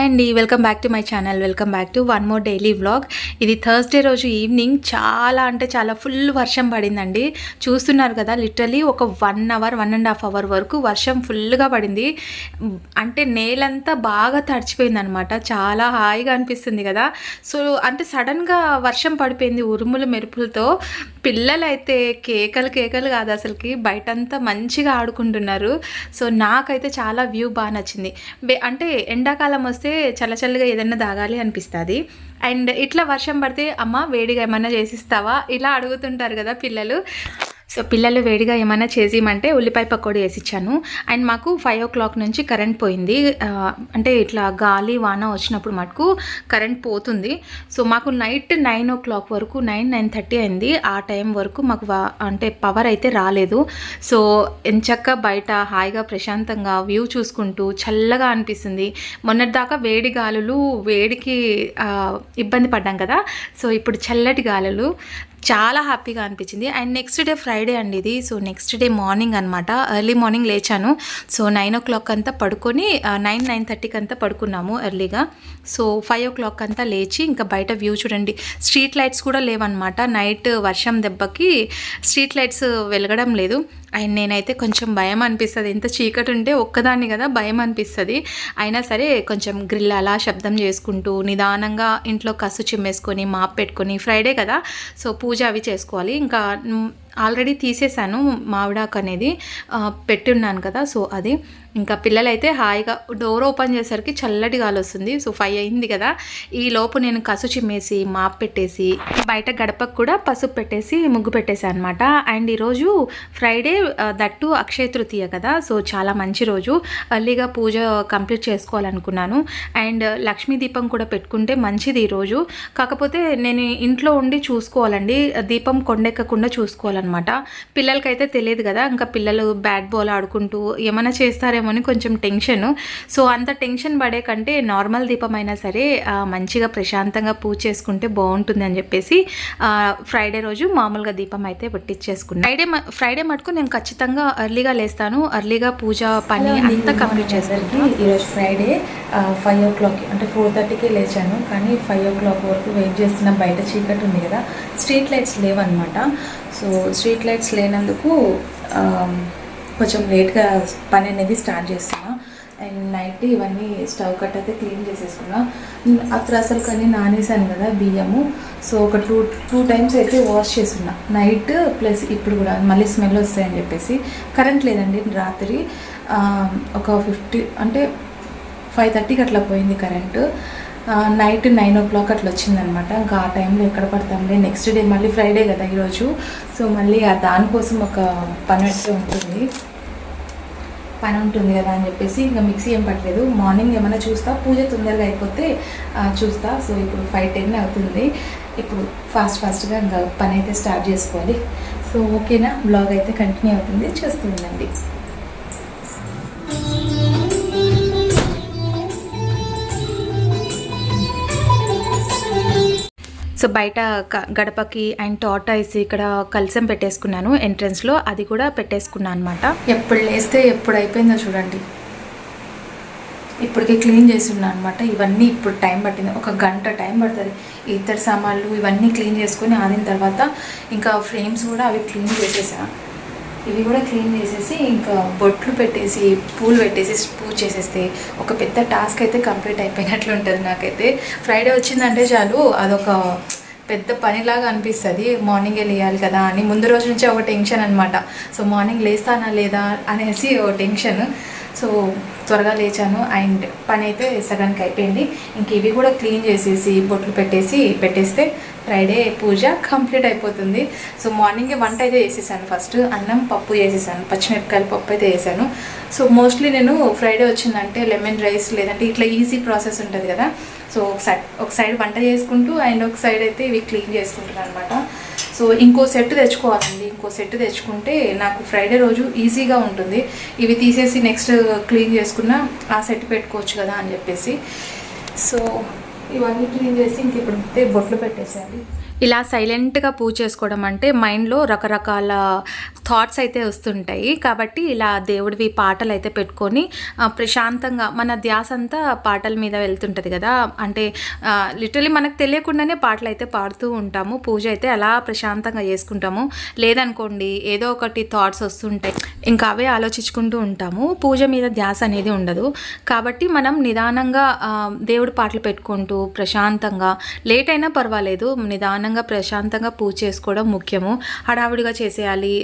Hi అండి. Welcome back to my channel. Welcome back to one more daily vlog. ఇది Thursday రోజు evening. చాలా అంటే చాలా ఫుల్ వర్షం పడిందండి. చూస్తున్నారు కదా లిటరలీ ఒక one hour one and half hour వరకు వర్షం ఫుల్గా పడింది. అంటే నేలంతా బాగా తడిచిపోయిందనమాట. చాలా హాయిగా అనిపిస్తుంది కదా. సో అంటే సడన్గా వర్షం పడిపోయింది ఉరుములు మెరుపులతో. పిల్లలైతే కేకలు కేకలు కాదు అసలుకి. బయటంతా మంచిగా ఆడుకుంటున్నారు. సో నాకైతే చాలా వ్యూ బాగా నచ్చింది. అంటే ఎండాకాలం వస్తే చల్లచల్లగా ఏదైనా తాగాలి అనిపిస్తుంది. అండ్ ఇట్లా వర్షం పడితే అమ్మ వేడిగా ఏమన్నా చేసిస్తావా? ఇలా అడుగుతుంటారు కదా పిల్లలు. సో పిల్లలు వేడిగా ఏమైనా చేసిమంటే ఉల్లిపాయ పకోడీ వేసిచ్చాను. అండ్ మాకు ఫైవ్ ఓ క్లాక్ నుంచి కరెంట్ పోయింది. అంటే ఇట్లా గాలి వాన వచ్చినప్పుడు మటుకు కరెంట్ పోతుంది. సో మాకు నైట్ నైన్ ఓ క్లాక్ వరకు నైన్ నైన్ థర్టీ అయింది. ఆ టైం వరకు మాకు అంటే పవర్ అయితే రాలేదు. సో ఎంచక్క బయట హాయిగా ప్రశాంతంగా వ్యూ చూసుకుంటూ చల్లగా అనిపిస్తుంది. మొన్నటిదాకా వేడి గాలులు వేడికి ఇబ్బంది పడ్డాం కదా. సో ఇప్పుడు చల్లటి గాలులు. చాలా హ్యాపీగా అనిపించింది. అండ్ నెక్స్ట్ డే ఫ్రైడే అండి ఇది. సో నెక్స్ట్ డే మార్నింగ్ అనమాట ఎర్లీ మార్నింగ్ లేచాను. సో నైన్ ఓ క్లాక్ అంతా పడుకొని నైన్ నైన్ థర్టీకి అంతా పడుకున్నాము ఎర్లీగా. సో ఫైవ్ ఓ క్లాక్ అంతా లేచి ఇంకా బయట వ్యూ చూడండి. స్ట్రీట్ లైట్స్ కూడా లేవన్నమాట. నైట్ వర్షం దెబ్బకి స్ట్రీట్ లైట్స్ వెలగడం లేదు. అండ్ నేనైతే కొంచెం భయం అనిపిస్తుంది. ఎంత చీకటి ఉంటే ఒక్కదాన్ని కదా భయం అనిపిస్తుంది. అయినా సరే కొంచెం గ్రిల్ అలా శబ్దం చేసుకుంటూ నిదానంగా ఇంట్లో కసు చిమ్మేసుకొని మాప్ పెట్టుకొని ఫ్రైడే కదా. సో పూ పూజ అవి చేసుకోవాలి. ఇంకా ఆల్రెడీ తీసేసాను మామిడాకు అనేది పెట్టి పెట్టున్నాను కదా సో అది. ఇంకా పిల్లలైతే హాయిగా డోర్ ఓపెన్ చేసరికి చల్లటి గాలి వస్తుంది. సో ఫైవ్ అయింది కదా. ఈ లోపు నేను కసు చిమ్మేసి మాప్ పెట్టేసి బయట గడపకు కూడా పసుపు పెట్టేసి ముగ్గు పెట్టేసాను అనమాట అండ్ ఈరోజు ఫ్రైడే దట్టు అక్షయ తృతీయ కదా. సో చాలా మంచి రోజు. అర్లీగా పూజ కంప్లీట్ చేసుకోవాలనుకున్నాను. అండ్ లక్ష్మీ దీపం కూడా పెట్టుకుంటే మంచిది ఈరోజు కాకపోతే నేను ఇంట్లో ఉండి చూసుకోవాలండి. దీపం కొండెక్కకుండా చూసుకోవాలన్నమాట. పిల్లలకైతే తెలియదు కదా. ఇంకా పిల్లలు బ్యాట్ బాల్ ఆడుకుంటూ ఏమైనా చేస్తారే చేస్తారేమో అని కొంచెం టెన్షన్. సో అంత టెన్షన్ పడే కంటే నార్మల్ దీపం అయినా సరే మంచిగా ప్రశాంతంగా పూజ చేసుకుంటే బాగుంటుంది అని చెప్పేసి ఫ్రైడే రోజు మామూలుగా దీపం అయితే పెట్టించేసుకున్నాను ఫ్రైడే ఫ్రైడే మటుకు నేను ఖచ్చితంగా ఎర్లీగా లేస్తాను. ఎర్లీగా పూజ పని అంతా కంప్లీట్ చేస్తాను ఈరోజు ఫ్రైడే ఫైవ్ ఓ క్లాక్ అంటే ఫోర్ థర్టీకి లేచాను. కానీ ఫైవ్ ఓ క్లాక్ వరకు వెయిట్ చేస్తున్న బయట చీకటి ఉంది కదా స్ట్రీట్ లైట్స్ లేవన్నమాట. సో స్ట్రీట్ లైట్స్ లేనందుకు కొంచెం లేట్గా పని అనేది స్టార్ట్ చేస్తున్నా. అండ్ నైట్ ఇవన్నీ స్టవ్ కట్ అయితే క్లీన్ చేసేసుకున్నా. అప్పుడు అసలు కానీ నానేసాను కదా బియ్యము. సో ఒక టూ టూ టైమ్స్ అయితే వాష్ చేస్తున్నా. నైట్ ప్లస్ ఇప్పుడు కూడా మళ్ళీ స్మెల్ వస్తాయని చెప్పేసి. కరెంట్ లేదండి రాత్రి. ఒక ఫిఫ్టీ అంటే ఫైవ్ థర్టీకి అట్లా పోయింది current. Night nine o'clock అట్లా వచ్చిందనమాట. ఇంకా ఆ టైంలో ఎక్కడ పడతాంలే. నెక్స్ట్ డే మళ్ళీ ఫ్రైడే కదా ఈరోజు. సో మళ్ళీ దానికోసం ఒక పని అయితే ఉంటుంది. పని ఉంటుంది కదా అని చెప్పేసి ఇంకా మిక్సీ ఏం పట్టలేదు. మార్నింగ్ ఏమైనా చూస్తా పూజ తొందరగా అయిపోతే చూస్తా. సో ఇప్పుడు ఫైవ్ టెన్ అవుతుంది. ఇప్పుడు ఫాస్ట్ ఫాస్ట్గా ఇంకా పని అయితే స్టార్ట్ చేసుకోవాలి. సో ఓకేనా? బ్లాగ్ అయితే కంటిన్యూ అవుతుంది. చూస్తూ ఉండండి. సో బయట గడపకి అండ్ టాటాయిస్ ఇక్కడ కలసం పెట్టేసుకున్నాను ఎంట్రన్స్లో అది కూడా పెట్టేసుకున్నాను అనమాట ఎప్పుడు లేస్తే ఎప్పుడు అయిపోయిందో చూడండి. ఇప్పటికే క్లీన్ చేస్తున్నా అనమాట ఇవన్నీ ఇప్పుడు టైం పట్టింది. ఒక గంట టైం పడుతుంది. ఇతర సామాన్లు ఇవన్నీ క్లీన్ చేసుకొని ఆడిన తర్వాత ఇంకా ఫ్రేమ్స్ కూడా అవి క్లీన్ చేసేసాను ఇవి కూడా క్లీన్ చేసేసి ఇంకా బొట్లు పెట్టేసి పూలు పెట్టేసి పూజ చేసేస్తే ఒక పెద్ద టాస్క్ అయితే కంప్లీట్ అయిపోయినట్లు ఉంటుంది నాకైతే. ఫ్రైడే వచ్చిందంటే చాలు అదొక పెద్ద పనిలాగా అనిపిస్తుంది. మార్నింగే లేయాలి కదా అని. ముందు రోజు నుంచే ఒక టెన్షన్ అనమాట సో మార్నింగ్ లేస్తానా లేదా అనేసి ఒక టెన్షన్. సో త్వరగా లేచాను అండ్ పని అయితే సగానికి అయిపోయింది. ఇంక ఇవి కూడా క్లీన్ చేసేసి బొట్లు పెట్టేసి పెట్టేస్తే ఫ్రైడే పూజ కంప్లీట్ అయిపోతుంది. సో మార్నింగే వంట అయితే వేసేసాను ఫస్ట్. అన్నం పప్పు వేసేసాను పచ్చిమిరపకాయల పప్పు అయితే వేసాను సో మోస్ట్లీ నేను ఫ్రైడే వచ్చిందంటే లెమన్ రైస్ లేదంటే ఇట్లా ఈజీ ప్రాసెస్ ఉంటుంది కదా. సో ఒక సైడ్ ఒక సైడ్ వంట చేసుకుంటూ అండ్ ఒక సైడ్ అయితే ఇవి క్లీన్ చేసుకుంటున్నాను అనమాట సో ఇంకో సెట్ తెచ్చుకోవాలండి. ఇంకో సెట్ తెచ్చుకుంటే నాకు ఫ్రైడే రోజు ఈజీగా ఉంటుంది. ఇవి తీసేసి నెక్స్ట్ క్లీన్ చేసుకున్న ఆ సెట్ పెట్టుకోవచ్చు కదా అని చెప్పేసి. సో ఇవన్నీ క్లీన్ చేసి ఇంక ఇప్పుడు బొట్లు పెట్టేసేయాలి. ఇలా సైలెంట్గా పూజ చేసుకోవడం అంటే మైండ్లో రకరకాల థాట్స్ అయితే వస్తుంటాయి. కాబట్టి ఇలా దేవుడివి పాటలు అయితే పెట్టుకొని ప్రశాంతంగా మన ధ్యాస అంతా పాటల మీద వెళ్తుంటుంది కదా. అంటే లిటరలీ మనకు తెలియకుండానే పాటలు అయితే పాడుతూ ఉంటాము. పూజ అయితే అలా ప్రశాంతంగా చేసుకుంటాము. లేదనుకోండి ఏదో ఒకటి థాట్స్ వస్తుంటాయి. ఇంకా అవే ఆలోచించుకుంటూ ఉంటాము. పూజ మీద ధ్యాస అనేది ఉండదు. కాబట్టి మనం నిదానంగా దేవుడు దేవుడి పాటలు పెట్టుకుంటూ ప్రశాంతంగా లేట్ అయినా పర్వాలేదు నిదానంగా ప్రశాంతంగా పూజ చేసుకోవడం ముఖ్యము. హడావిడిగా చేసేయాలి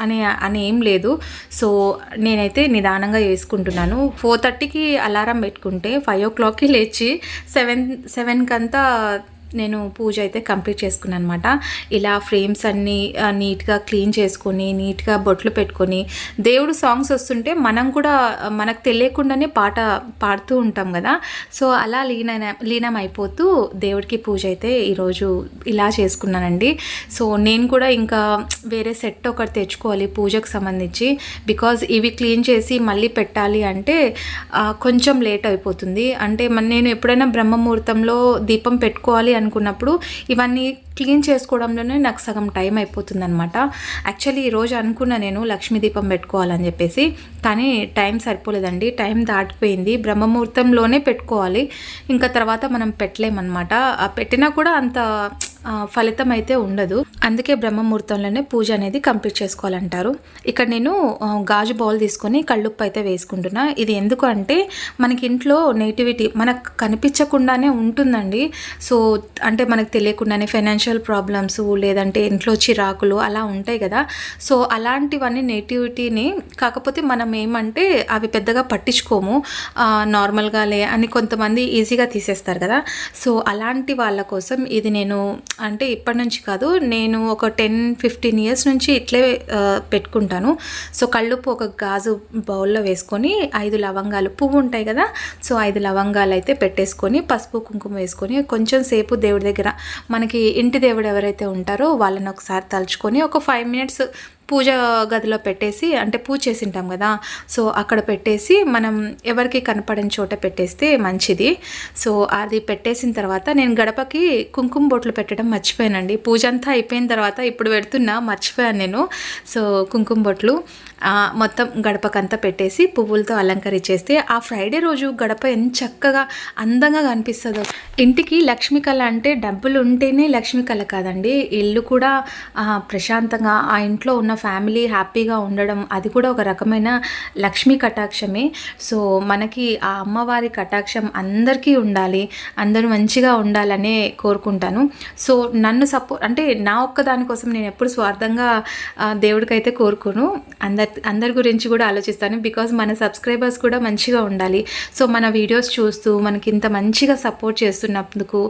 అనే అని అని ఏం లేదు. సో నేనైతే నిదానంగా చేసుకుంటున్నాను. ఫోర్ థర్టీకి అలారం పెట్టుకుంటే ఫైవ్ ఓ క్లాక్కి లేచి సెవెన్ సెవెన్కి అంతా నేను పూజ అయితే కంప్లీట్ చేసుకున్నాను అనమాట ఇలా ఫ్రేమ్స్ అన్నీ నీట్గా క్లీన్ చేసుకొని నీట్గా బొట్లు పెట్టుకొని దేవుడు సాంగ్స్ వస్తుంటే మనం కూడా మనకు తెలియకుండానే పాట పాడుతూ ఉంటాం కదా. సో అలా లీన లీనం అయిపోతూ దేవుడికి పూజ అయితే ఈరోజు ఇలా చేసుకున్నానండి. సో నేను కూడా ఇంకా వేరే సెట్ ఒకటి తెచ్చుకోవాలి పూజకు సంబంధించి బికాజ్ ఇవి క్లీన్ చేసి మళ్ళీ పెట్టాలి అంటే కొంచెం లేట్ అయిపోతుంది. అంటే మన నేను ఎప్పుడైనా బ్రహ్మముహూర్తంలో దీపం పెట్టుకోవాలి అనుకున్నప్పుడు ఇవన్నీ క్లీన్ చేసుకోవడంలోనే నాకు సగం టైం అయిపోతుందనమాట యాక్చువల్లీ ఈరోజు అనుకున్న నేను లక్ష్మీ దీపం పెట్టుకోవాలని చెప్పేసి కానీ టైం సరిపోలేదండి. టైం దాటిపోయింది. బ్రహ్మముహూర్తంలోనే పెట్టుకోవాలి. ఇంకా తర్వాత మనం పెట్టలేమన్నమాట. పెట్టినా కూడా అంత ఫలితం అయితే ఉండదు. అందుకే బ్రహ్మముహూర్తంలోనే పూజ అనేది కంప్లీట్ చేసుకోవాలంటారు. ఇక్కడ నేను గాజు బౌల్ తీసుకొని కళ్ళుప్పు అయితే వేసుకుంటున్నా. ఇది ఎందుకు అంటే మనకి ఇంట్లో నేటివిటీ మనకు కనిపించకుండానే ఉంటుందండి. సో అంటే మనకు తెలియకుండానే ఫైనాన్షియల్ ప్రాబ్లమ్స్ లేదంటే ఇంట్లో చిరాకులు అలా ఉంటాయి కదా. సో అలాంటివన్నీ నేటివిటీని కాకపోతే మనం ఏమంటే అవి పెద్దగా పట్టించుకోము. నార్మల్గా లే అని కొంతమంది ఈజీగా తీసేస్తారు కదా. సో అలాంటి వాళ్ళ కోసం ఇది నేను అంటే ఇప్పటి నుంచి కాదు నేను ఒక టెన్ ఫిఫ్టీన్ ఇయర్స్ నుంచి ఇట్లే పెట్టుకుంటాను. సో కళ్ళుప్పు ఒక గాజు బౌల్లో వేసుకొని ఐదు లవంగాలు పువ్వు ఉంటాయి కదా సో ఐదు లవంగాలు అయితే పెట్టేసుకొని పసుపు కుంకుమ వేసుకొని కొంచెం సేపు దేవుడి దగ్గర మనకి ఇంటి దేవుడు ఎవరైతే ఉంటారో వాళ్ళని ఒకసారి తలుచుకొని ఒక ఫైవ్ మినిట్స్ పూజ గదిలో పెట్టేసి అంటే పూజ చేసింటాం కదా సో అక్కడ పెట్టేసి మనం ఎవరికి కనపడని చోట పెట్టేస్తే మంచిది. సో అది పెట్టేసిన తర్వాత నేను గడపకి కుంకుమ బొట్లు పెట్టడం మర్చిపోయానండి. పూజ అంతా అయిపోయిన తర్వాత ఇప్పుడు పెడుతున్నా మర్చిపోయాను నేను. సో కుంకుమ బొట్లు మొత్తం గడపకంతా పెట్టేసి పువ్వులతో అలంకరించేస్తే ఆ ఫ్రైడే రోజు గడప ఎంత చక్కగా అందంగా కనిపిస్తుందో. ఇంటికి లక్ష్మీ కళ అంటే డబ్బులు ఉంటేనే లక్ష్మీ కళ కాదండి. ఇల్లు కూడా ప్రశాంతంగా ఆ ఇంట్లో ఉన్న ఫ్యామిలీ హ్యాపీగా ఉండడం అది కూడా ఒక రకమైన లక్ష్మీ కటాక్షమే. సో మనకి ఆ అమ్మవారి కటాక్షం అందరికీ ఉండాలి అందరూ మంచిగా ఉండాలనే కోరుకుంటాను. సో నన్ను సపో అంటే నా ఒక్క దానికోసం నేను ఎప్పుడు స్వార్థంగా దేవుడికైతే కోరుకోను. అందరి అందరి గురించి కూడా ఆలోచిస్తాను. బికాజ్ మన సబ్స్క్రైబర్స్ కూడా మంచిగా ఉండాలి. సో మన వీడియోస్ చూస్తూ మనకి ఇంత మంచిగా సపోర్ట్ చేస్తున్నందుకు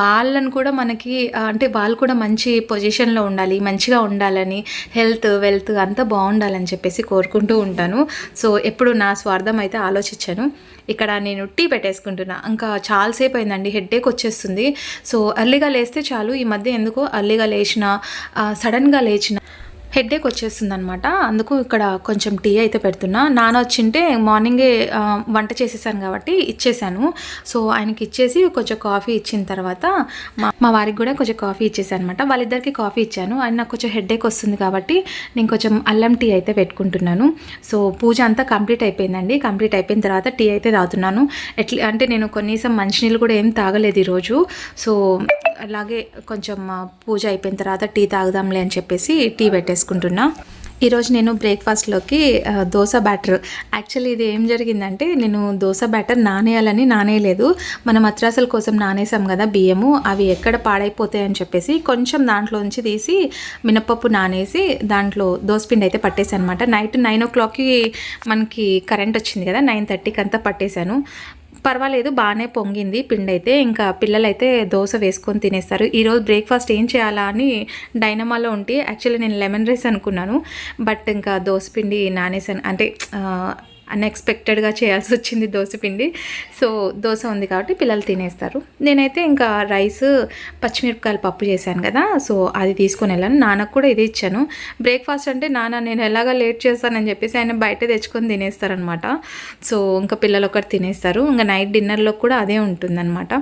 వాళ్ళని కూడా మనకి అంటే వాళ్ళు కూడా మంచి పొజిషన్లో ఉండాలి మంచిగా ఉండాలని హెల్త్ వెల్త్ అంతా బాగుండాలని చెప్పేసి కోరుకుంటూ ఉంటాను. సో ఎప్పుడు నా స్వార్థం అయితే ఆలోచించాను. ఇక్కడ నేను టీ పెట్టేసుకుంటున్నా. ఇంకా చాలాసేపు అయిందండి హెడ్ఏక్ వచ్చేస్తుంది. సో అర్లీగా లేస్తే చాలు. ఈ మధ్య ఎందుకో అర్లీగా లేచిన సడన్గా లేచిన హెడ్ఏక్ వచ్చేస్తుంది అనమాట అందుకు ఇక్కడ కొంచెం టీ అయితే పెడుతున్నా. నాన్న వచ్చింటే మార్నింగే వంట చేసేసాను కాబట్టి ఇచ్చేసాను. సో ఆయనకి ఇచ్చేసి కొంచెం కాఫీ ఇచ్చిన తర్వాత మా మా వారికి కూడా కొంచెం కాఫీ ఇచ్చేసాను అనమాట వాళ్ళిద్దరికి కాఫీ ఇచ్చాను. ఆయన నాకు కొంచెం హెడ్ఏక్ వస్తుంది కాబట్టి నేను కొంచెం అల్లం టీ అయితే పెట్టుకుంటున్నాను. సో పూజ అంతా కంప్లీట్ అయిపోయిందండి. కంప్లీట్ అయిపోయిన తర్వాత టీ అయితే తాగుతున్నాను. ఎట్లా అంటే నేను కనీసం మంచినీళ్ళు కూడా ఏం తాగలేదు ఈరోజు. సో అలాగే కొంచెం పూజ అయిపోయిన తర్వాత టీ తాగుదాంలే అని చెప్పేసి టీ పెట్టేసుకుంటున్నా. ఈరోజు నేను బ్రేక్ఫాస్ట్లోకి దోశ బ్యాటర్ యాక్చువల్లీ ఇది ఏం జరిగిందంటే నేను దోశ బ్యాటర్ నానేయాలని నానేయలేదు. మనం అత్రాసల కోసం నానేసాం కదా బియ్యము అవి ఎక్కడ పాడైపోతాయి అని చెప్పేసి కొంచెం దాంట్లోంచి తీసి మినపప్పు నానేసి దాంట్లో దోశపిండి అయితే పట్టేసాను అనమాట నైట్ నైన్ ఓ క్లాక్కి మనకి కరెంట్ వచ్చింది కదా నైన్ థర్టీకి అంతా పట్టేశాను. పర్వాలేదు బాగానే పొంగింది పిండి అయితే ఇంకా పిల్లలైతే దోశ వేసుకొని తినేస్తారు. ఈరోజు బ్రేక్ఫాస్ట్ ఏం చేయాలా అని డైనమాలో ఉంటే యాక్చువల్లీ నేను లెమన్ రైస్ అనుకున్నాను. బట్ ఇంకా దోశ పిండి నానేసాను అంటే అన్ఎక్స్పెక్టెడ్గా చేయాల్సి వచ్చింది దోశ పిండి. సో దోశ ఉంది కాబట్టి పిల్లలు తినేస్తారు. నేనైతే ఇంకా రైస్ పచ్చిమిరపకాయల పప్పు చేశాను కదా సో అది తీసుకొని వెళ్ళాను. నాన్నకు కూడా ఇది ఇచ్చాను. బ్రేక్ఫాస్ట్ అంటే నాన్న నేను ఎలాగా లేట్ చేస్తానని చెప్పేసి ఆయన బయట తెచ్చుకొని తినేస్తారనమాట సో ఇంకా పిల్లలు ఒకటి తినేస్తారు. ఇంకా నైట్ డిన్నర్లో కూడా అదే ఉంటుందన్నమాట.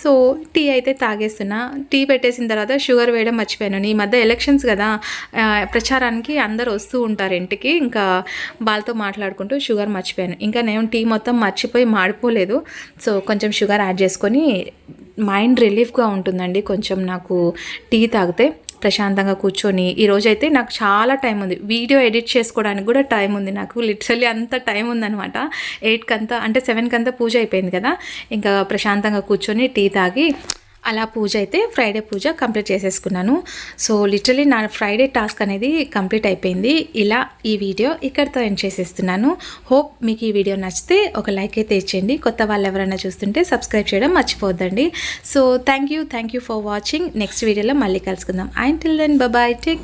సో టీ అయితే తాగేస్తున్నా. టీ పెట్టేసిన తర్వాత షుగర్ వేయడం మర్చిపోయాను. ఈ మధ్య ఎలక్షన్స్ కదా. ప్రచారానికి అందరు వస్తూ ఉంటారు ఇంటికి. ఇంకా వాళ్ళతో మాట్లాడుకుంటూ షుగర్ మర్చిపోయాను. ఇంకా నేను టీ మొత్తం మర్చిపోయి మాడిపోలేదు. సో కొంచెం షుగర్ యాడ్ చేసుకొని మైండ్ రిలీఫ్గా ఉంటుందండి కొంచెం నాకు టీ తాగితే. ప్రశాంతంగా కూర్చొని ఈరోజైతే నాకు చాలా టైం ఉంది. వీడియో ఎడిట్ చేసుకోవడానికి కూడా టైం ఉంది నాకు. లిటరల్లీ అంత టైం ఉందనమాట ఎయిట్కి అంతా అంటే సెవెన్కి అంతా పూజ అయిపోయింది కదా. ఇంకా ప్రశాంతంగా కూర్చొని టీ తాగి అలా పూజ అయితే ఫ్రైడే పూజ కంప్లీట్ చేసేసుకున్నాను. సో లిటరలీ నా ఫ్రైడే టాస్క్ అనేది కంప్లీట్ అయిపోయింది. ఇలా ఈ వీడియో ఇక్కడితో ఎండ్ చేసేస్తున్నాను. హోప్ మీకు ఈ వీడియో నచ్చితే ఒక లైక్ అయితే ఇచ్చేయండి. కొత్త వాళ్ళు ఎవరైనా చూస్తుంటే సబ్స్క్రైబ్ చేయడం మర్చిపోద్దండి so thank you thank you for watching next వీడియోలో మళ్ళీ కలుసుకుందాం. And till then bye take